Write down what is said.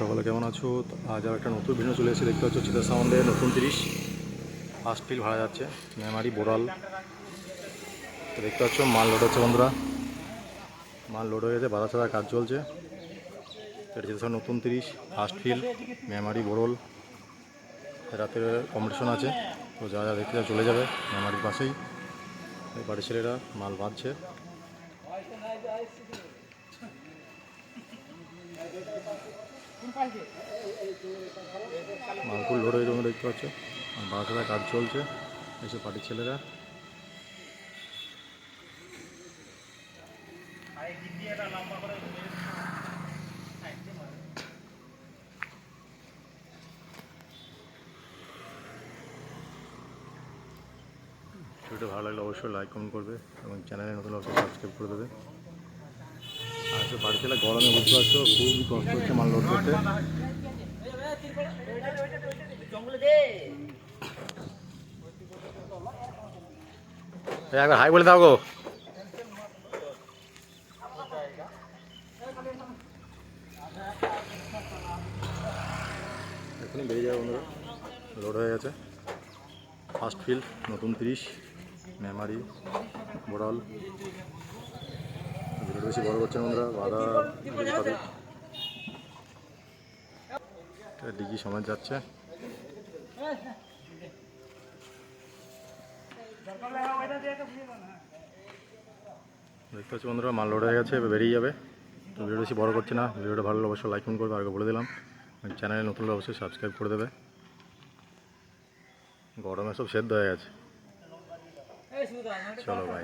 সকলে, কেমন আছো? আজ আর একটা নতুন ভিডিও চলে এসেছে, দেখতে পাচ্ছ চিতা সাউন্ডে নতুন তিরিশ ফার্স্ট ফিল ভাড়া যাচ্ছে মেমারি বোরাল তো দেখতে পাচ্ছ, মাল লোড হচ্ছে বন্ধুরা। মাল লোড হয়ে গেছে বাধা ছাড়া কাজ চলছে। এটা চিতা নতুন তিরিশ ফার্স্ট ফিল মেমারি বোরল রাতের কম্পিটিশন আছে, তো যা যা দেখতে চলে যাবে মেমারির পাশেই। বাড়ির ছেলেরা মাল বাঁধছে। মালকুল লোড হয়ে তোমরা দেখতে পাচ্ছ। বারোটা কাজ চলছে। এইসব পার্টির ছেলেরা। ভিডিওটা ভালো লাগলে অবশ্যই লাইক কমেন্ট করবে এবং চ্যানেলে নতুন অবশ্যই সাবস্ক্রাইব করে দেবে। বাড়ি ছেলে গরমে বুঝতে পারছ খুবই কষ্ট হচ্ছে মাল লোড করতে। একবার হাই বলে দাও গো। এখনই বেরিয়ে যাবে বন্ধুরা লোড হয়ে গেছে। ফার্স্ট ফিল্ড নতুন তিরিশ মেমারি ভিডিওটা বেশি বড় করছে বন্ধুরা, বাধা ডিগি সময় যাচ্ছে। দেখতে পাচ্ছি বন্ধুরা, মাল লোড হয়ে গেছে বেরিয়ে যাবে। তো ভিডিও বেশি বড় করছে না, ভিডিওটা ভালো অবশ্যই লাইক ফোন করবে আগে বলে দিলাম চ্যানেলে নতুন অবশ্যই সাবস্ক্রাইব করে দেবে। গরমে সব সেদ্ধ হয়ে গেছে। চলো ভাই